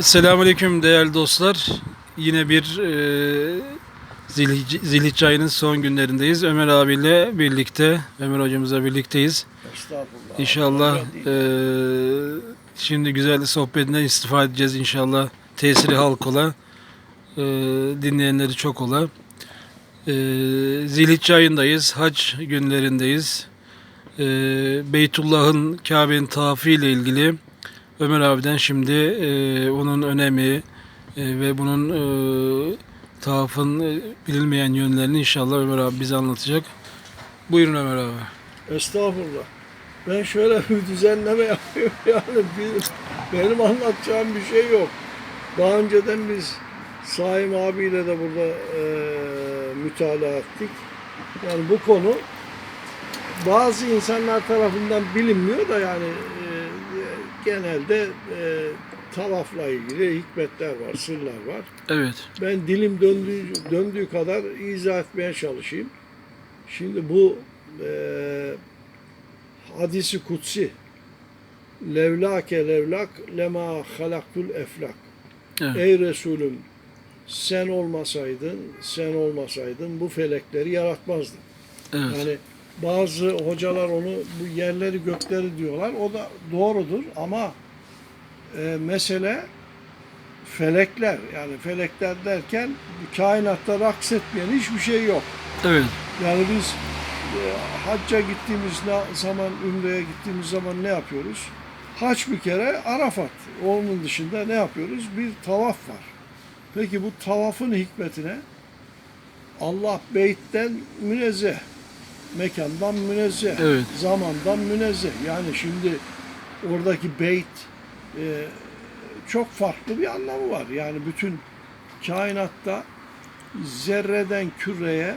Selamünaleyküm değerli dostlar. Yine bir e, Zilhic- Zilhicce ayının son günlerindeyiz. Ömer abiyle birlikte, Ömer hocamızla birlikteyiz. Estağfurullah. İnşallah e, şimdi güzel sohbetinden istifade edeceğiz inşallah. Tesiri halk ola, e, dinleyenleri çok ola. E, Zilhicce ayındayız, hac günlerindeyiz. E, Beytullah'ın Kabe'nin tavafı ile ilgili Ömer abiden şimdi e, onun önemi e, ve bunun e, tavafın e, bilinmeyen yönlerini inşallah Ömer abi bize anlatacak. Buyurun Ömer abi. Estağfurullah. Ben şöyle bir düzenleme yapıyorum yani bir, benim anlatacağım bir şey yok. Daha önceden biz Saim abiyle de burada e, mütalaa ettik. Yani bu konu bazı insanlar tarafından bilinmiyor da yani e, genelde e, tavafla ilgili hikmetler var, sırlar var. Evet. Ben dilim döndüğü, döndüğü kadar izah etmeye çalışayım. Şimdi bu eee hadisi kutsi levlake levlak lema halaktul eflak. Evet. Ey Resulüm sen olmasaydın, sen olmasaydın bu felekleri yaratmazdın. Evet. Yani bazı hocalar onu bu yerleri gökleri diyorlar. O da doğrudur ama e, mesele felekler. Yani felekler derken kainatta raks etmeyen hiçbir şey yok. Evet. Yani biz e, hacca gittiğimiz zaman, ümreye gittiğimiz zaman ne yapıyoruz? Hac bir kere Arafat. Onun dışında ne yapıyoruz? Bir tavaf var. Peki bu tavafın hikmetine Allah beytten münezzeh, mekandan münezzeh, Evet. zamandan münezzeh. Yani şimdi oradaki beyt e, çok farklı bir anlamı var. Yani bütün kainatta zerreden küreye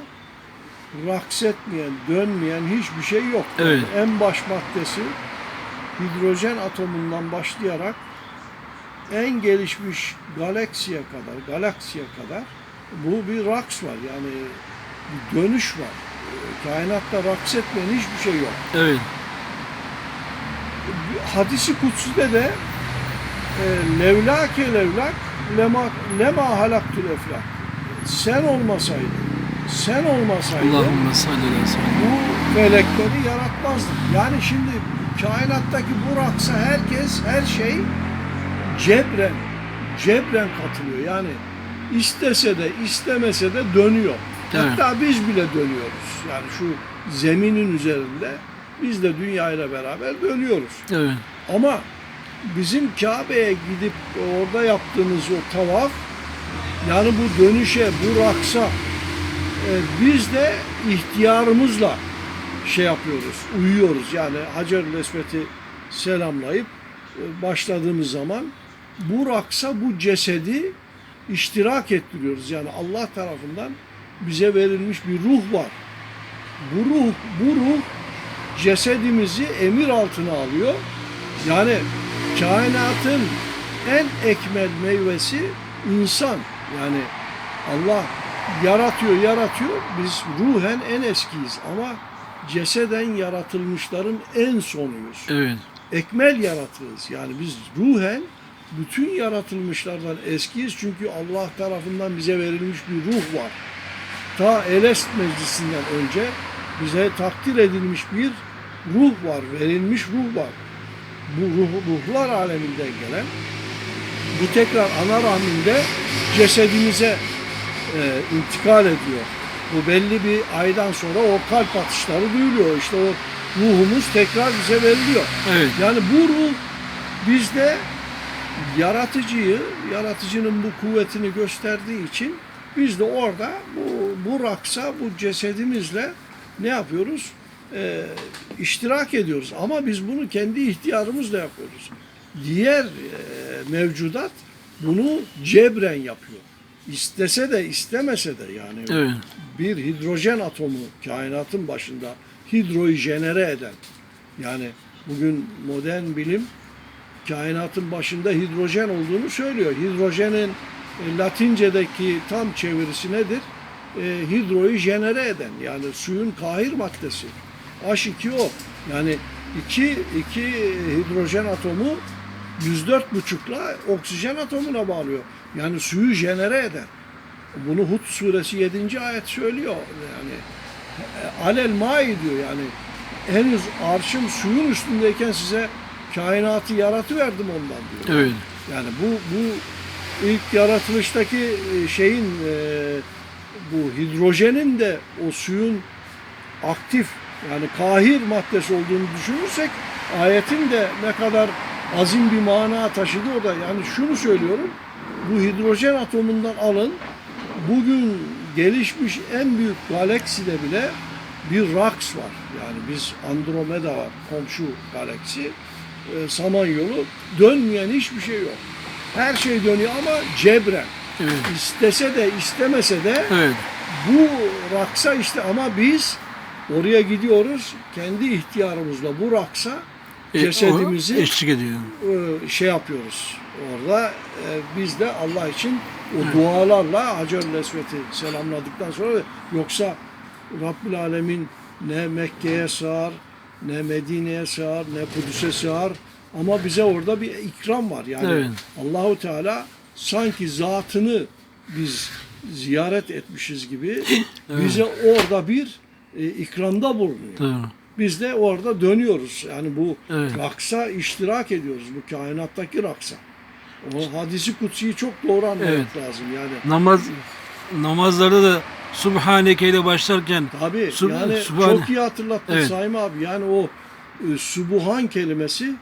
raks etmeyen, dönmeyen hiçbir şey yok. Yani Evet. en baş maddesi hidrojen atomundan başlayarak en gelişmiş galaksiye kadar, galaksiye kadar bu bir raks var. Yani bir dönüş var. Kainatta raks etmeyen hiçbir şey yok. Evet. Hadisi kutside de e, levlake levlak lema, lema halaktul eflak. Sen olmasaydın, sen olmasaydın Allahümme salli bu felekleri yaratmazdık. Yani şimdi kainattaki bu raksa herkes, her şey cebren, cebren katılıyor. Yani istese de istemese de dönüyor. Evet. Hatta biz bile dönüyoruz. Yani şu zeminin üzerinde biz de dünyayla beraber dönüyoruz. Evet. Ama bizim Kabe'ye gidip orada yaptığımız o tavaf yani bu dönüşe, bu raksa e, biz de ihtiyarımızla şey yapıyoruz, uyuyoruz. Yani Hacer-ül Esvet'i selamlayıp e, başladığımız zaman bu raksa, bu cesedi iştirak ettiriyoruz. Yani Allah tarafından bize verilmiş bir ruh var. Bu ruh, bu ruh cesedimizi emir altına alıyor. Yani kainatın en ekmel meyvesi insan. Yani Allah yaratıyor, yaratıyor. Biz ruhen en eskiyiz ama ceseden yaratılmışların en sonuyuz. Evet. Ekmel yaratırız. Yani biz ruhen bütün yaratılmışlardan eskiyiz çünkü Allah tarafından bize verilmiş bir ruh var. Ta Elest meclisinden önce bize takdir edilmiş bir ruh var, verilmiş ruh var. Bu ruh, ruhlar aleminden gelen bu tekrar ana rahminde cesedimize e, intikal ediyor. Bu belli bir aydan sonra o kalp atışları duyuluyor. İşte o ruhumuz tekrar bize veriliyor. Evet. Yani bu ruh bizde yaratıcıyı, yaratıcının bu kuvvetini gösterdiği için biz de orada bu, bu raksa, bu cesedimizle ne yapıyoruz? Ee, iştirak ediyoruz. Ama biz bunu kendi ihtiyarımızla yapıyoruz. Diğer e, mevcudat bunu cebren yapıyor. İstese de istemese de yani Evet. bir hidrojen atomu kainatın başında hidroyu jenere eden yani bugün modern bilim kainatın başında hidrojen olduğunu söylüyor. Hidrojenin e, Latince'deki tam çevirisi nedir? E, hidroyu jenere eden yani suyun kahir maddesi. H2O yani iki, iki hidrojen atomu 104,5'la oksijen atomuna bağlıyor. Yani suyu jenere eder. Bunu Hud suresi 7. ayet söylüyor. Yani e, alel mai diyor yani henüz arşım suyun üstündeyken size kainatı yaratıverdim ondan diyor. Evet. Yani bu bu ilk yaratılıştaki e, şeyin e, bu hidrojenin de o suyun aktif yani kahir maddesi olduğunu düşünürsek ayetin de ne kadar azim bir mana taşıdı o da. Yani şunu söylüyorum. Bu hidrojen atomundan alın bugün gelişmiş en büyük galakside bile bir raks var. Yani biz Andromeda var komşu galaksi. E, Samanyolu dönmeyen hiçbir şey yok. Her şey dönüyor ama cebren. Evet. İstese de istemese de Evet. bu raksa işte ama biz oraya gidiyoruz kendi ihtiyarımızla bu raksa E, cesedimizi o eşlik ediyor. e, şey yapıyoruz orada e, biz de Allah için o dualarla Hacer-ül Esved'i selamladıktan sonra yoksa Rabbül Alemin ne Mekke'ye sığar ne Medine'ye sığar ne Kudüs'e sığar ama bize orada bir ikram var yani Evet. Allahu Teala sanki zatını biz ziyaret etmişiz gibi bize orada bir e, ikramda bulunuyor. Doğru. Biz de orada dönüyoruz. Yani bu Evet. raksa iştirak ediyoruz. Bu kainattaki raksa. O hadisi kutsiyi çok doğru anlamak lazım. Yani Namaz namazlarda da Subhaneke ile başlarken tabii Sub- yani Subhan- çok iyi hatırlattın Evet. Saim abi. Yani o e, subuhan kelimesi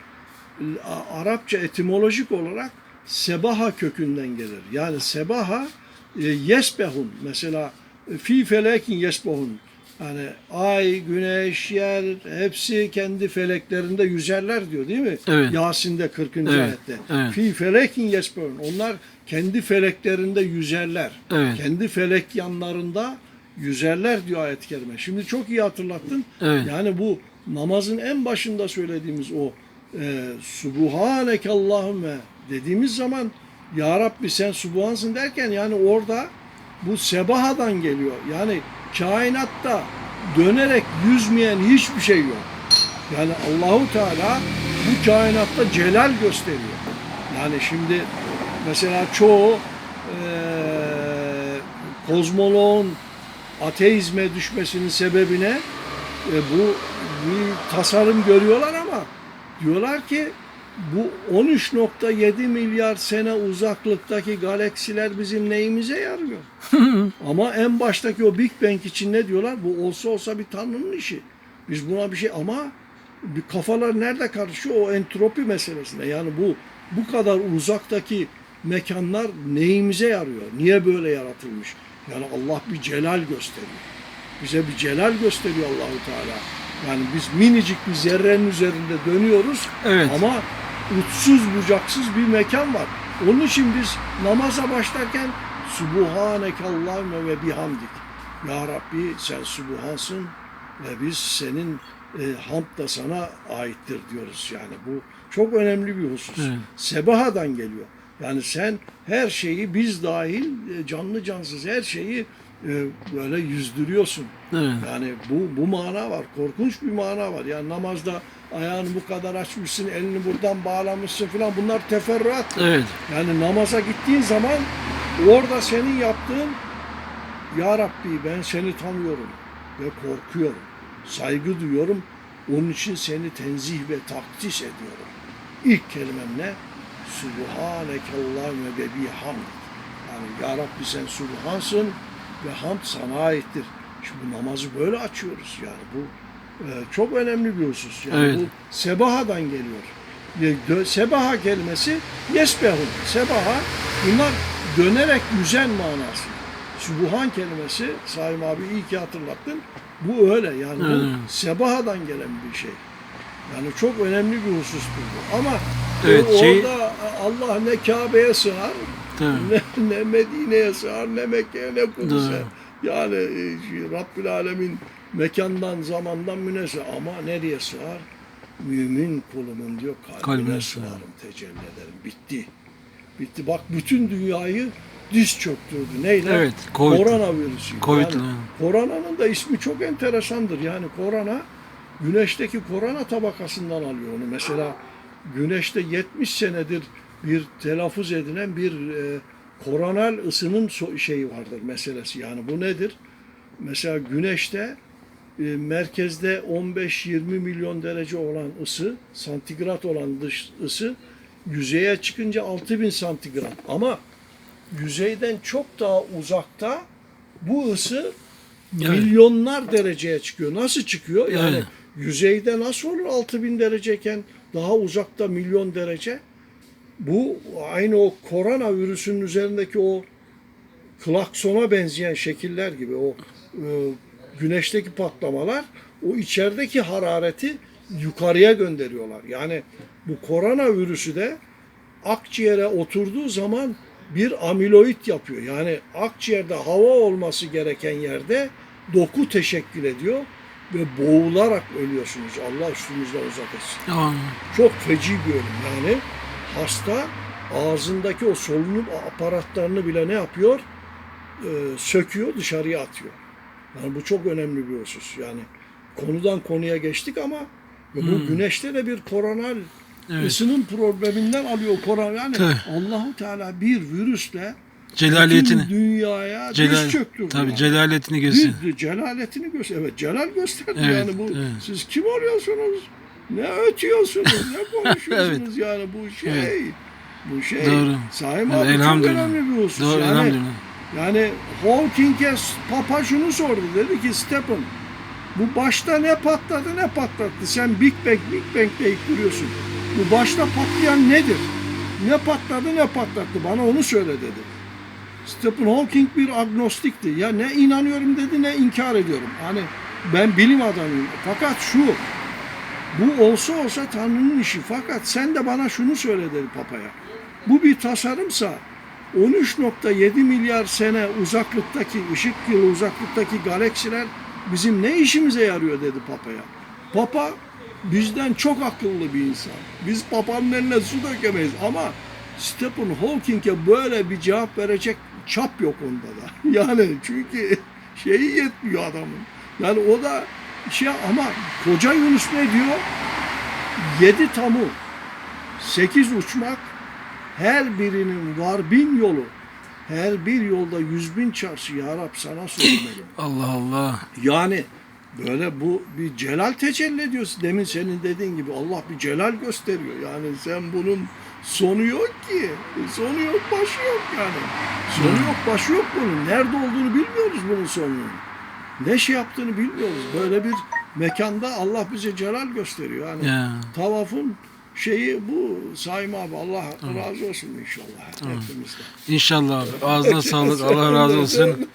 Arapça etimolojik olarak sebaha kökünden gelir. Yani sebaha e, yesbehun mesela e, fi felekin yesbehun yani ay, güneş, yer hepsi kendi feleklerinde yüzerler diyor değil mi? Evet. Yasin'de 40. Evet, ayette. evet. Fi felekin yesbehun. Onlar kendi feleklerinde yüzerler. Evet. Kendi felek yanlarında yüzerler diyor ayet-i kerime. Şimdi çok iyi hatırlattın. Evet. Yani bu namazın en başında söylediğimiz o e, Subhaneke Allahümme dediğimiz zaman Ya Rabbi sen Subhansın derken yani orada bu sebahadan geliyor. Yani kainatta dönerek yüzmeyen hiçbir şey yok. Yani Allahu Teala bu kainatta celal gösteriyor. Yani şimdi mesela çoğu eee kozmoloğun ateizme düşmesinin sebebine e, bu bir tasarım görüyorlar ama diyorlar ki bu 13.7 milyar sene uzaklıktaki galaksiler bizim neyimize yarıyor? ama en baştaki o Big Bang için ne diyorlar? Bu olsa olsa bir tanrının işi. Biz buna bir şey ama bir kafalar nerede karışıyor o entropi meselesine. Yani bu bu kadar uzaktaki mekanlar neyimize yarıyor? Niye böyle yaratılmış? Yani Allah bir celal gösteriyor. Bize bir celal gösteriyor Allahu Teala. Yani biz minicik bir zerrenin üzerinde dönüyoruz Evet. ama uçsuz bucaksız bir mekan var. Onun için biz namaza başlarken Subhaneke Allahümme ve bihamdik. Ya Rabbi sen Subhansın ve biz senin e, hamd da sana aittir diyoruz. Yani bu çok önemli bir husus. Evet. Sebahadan geliyor. Yani sen her şeyi biz dahil e, canlı cansız her şeyi e, böyle yüzdürüyorsun. Evet. Yani bu bu mana var. Korkunç bir mana var. Yani namazda ayağını bu kadar açmışsın, elini buradan bağlamışsın falan bunlar teferruat. Evet. Yani namaza gittiğin zaman orada senin yaptığın Ya Rabbi ben seni tanıyorum ve korkuyorum. Saygı duyuyorum. Onun için seni tenzih ve takdis ediyorum. İlk kelimem ne? Subhaneke Allahümme ve bihamd. Yani Ya Rabbi sen subhansın ve hamd sana aittir. Şimdi namazı böyle açıyoruz yani bu e, çok önemli bir husus. Yani Evet. bu sebahadan geliyor. E, Sebaha kelimesi yesbehun. Sebaha bunlar dönerek yüzen manası. Subuhan kelimesi Saim abi iyi ki hatırlattın. Bu öyle yani bu Evet. sebahadan gelen bir şey. Yani çok önemli bir husustur bu. Ama Evet, e, şey- orada Allah ne Kabe'ye sığar. Ne, ne Medine'ye sığar, ne Mekke'ye, ne Kudüs'e. Yani e, şey, Rabbül Alemin mekandan, zamandan münezzeh ama nereye sığar? Mümin kulumun diyor kalbine, Kalbine sığarım, tecelli ederim. Bitti. Bitti. Bak bütün dünyayı diz çöktürdü. Neyle? Evet, Covid. Koronavirüsü. Covid, Yani, koronanın da ismi çok enteresandır. Yani korona güneşteki korona tabakasından alıyor onu. Mesela güneşte 70 senedir bir telaffuz edilen bir e, koronal ısının so- şeyi vardır meselesi. Yani bu nedir? Mesela güneşte e, merkezde 15-20 milyon derece olan ısı, santigrat olan dış ısı yüzeye çıkınca 6000 santigrat. Ama yüzeyden çok daha uzakta bu ısı Evet. milyonlar dereceye çıkıyor. Nasıl çıkıyor? Yani Evet. yüzeyde nasıl olur 6000 dereceyken daha uzakta milyon derece? Bu aynı o koronavirüsün üzerindeki o klaksona benzeyen şekiller gibi o e, güneşteki patlamalar o içerideki harareti yukarıya gönderiyorlar. Yani bu koronavirüsü de akciğere oturduğu zaman bir amiloid yapıyor. Yani akciğerde hava olması gereken yerde doku teşekkül ediyor ve boğularak ölüyorsunuz. Allah üstünüzden uzak etsin. Tamam. Çok feci bir ölüm yani. Hasta ağzındaki o solunum aparatlarını bile ne yapıyor? Ee, söküyor, dışarıya atıyor. Yani bu çok önemli bir husus. Yani konudan konuya geçtik ama bu güneşte de bir koronal Evet. ısının probleminden alıyor korona. Yani Tabii. Allahu Teala bir virüsle Celaliyetini. bütün dünyaya Celal, diz çöktürdü. tabii yani. celaletini göster. Celaletini göster. Evet celal gösterdi Evet, yani bu. evet. Siz kim oluyorsunuz? Ne ötüyorsunuz? ne konuşuyorsunuz yani bu şey. Evet. Bu şey. Doğru. Evet, abi çok elhamdülillah. önemli bir husus. Doğru yani, elhamdülillah. yani Hawking'e Papa şunu sordu. Dedi ki Stephen bu başta ne patladı ne patlattı? Sen Big Bang Big Bang deyip duruyorsun. Bu başta patlayan nedir? Ne patladı ne patlattı? Bana onu söyle dedi. Stephen Hawking bir agnostikti. Ya ne inanıyorum dedi ne inkar ediyorum. Hani ben bilim adamıyım. Fakat şu bu olsa olsa Tanrı'nın işi. Fakat sen de bana şunu söyle dedi Papa'ya. Bu bir tasarımsa 13.7 milyar sene uzaklıktaki, ışık yılı uzaklıktaki galaksiler bizim ne işimize yarıyor dedi Papa'ya. Papa bizden çok akıllı bir insan. Biz Papa'nın eline su dökemeyiz ama Stephen Hawking'e böyle bir cevap verecek çap yok onda da. Yani çünkü şeyi yetmiyor adamın. Yani o da şey ama koca Yunus ne diyor? Yedi tamu, sekiz uçmak, her birinin var bin yolu. Her bir yolda yüz bin çarşı ya Rab sana söylemedim. Allah Allah. Yani böyle bu bir celal tecelli ediyorsun. Demin senin dediğin gibi Allah bir celal gösteriyor. Yani sen bunun sonu yok ki. Sonu yok, başı yok yani. Sonu yok, başı yok bunun. Nerede olduğunu bilmiyoruz bunun sonunun. Ne şey yaptığını bilmiyoruz. Böyle bir mekanda Allah bize celal gösteriyor. Yani Ya. tavafın şeyi bu Saim abi Allah razı olsun inşallah hepimizden. İnşallah abi. Ağzına sağlık. Allah razı olsun.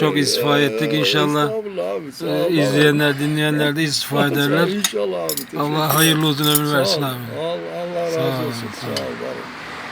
Çok istifade ettik inşallah. Abi. Sağ ol Ee, abi. izleyenler, dinleyenler de istifade ederler. İnşallah abi. Allah hayırlı uzun ömür Sağ ol. versin abi. Allah, Allah razı Sağ ol, olsun. sağ Sağ ol. ol. bari.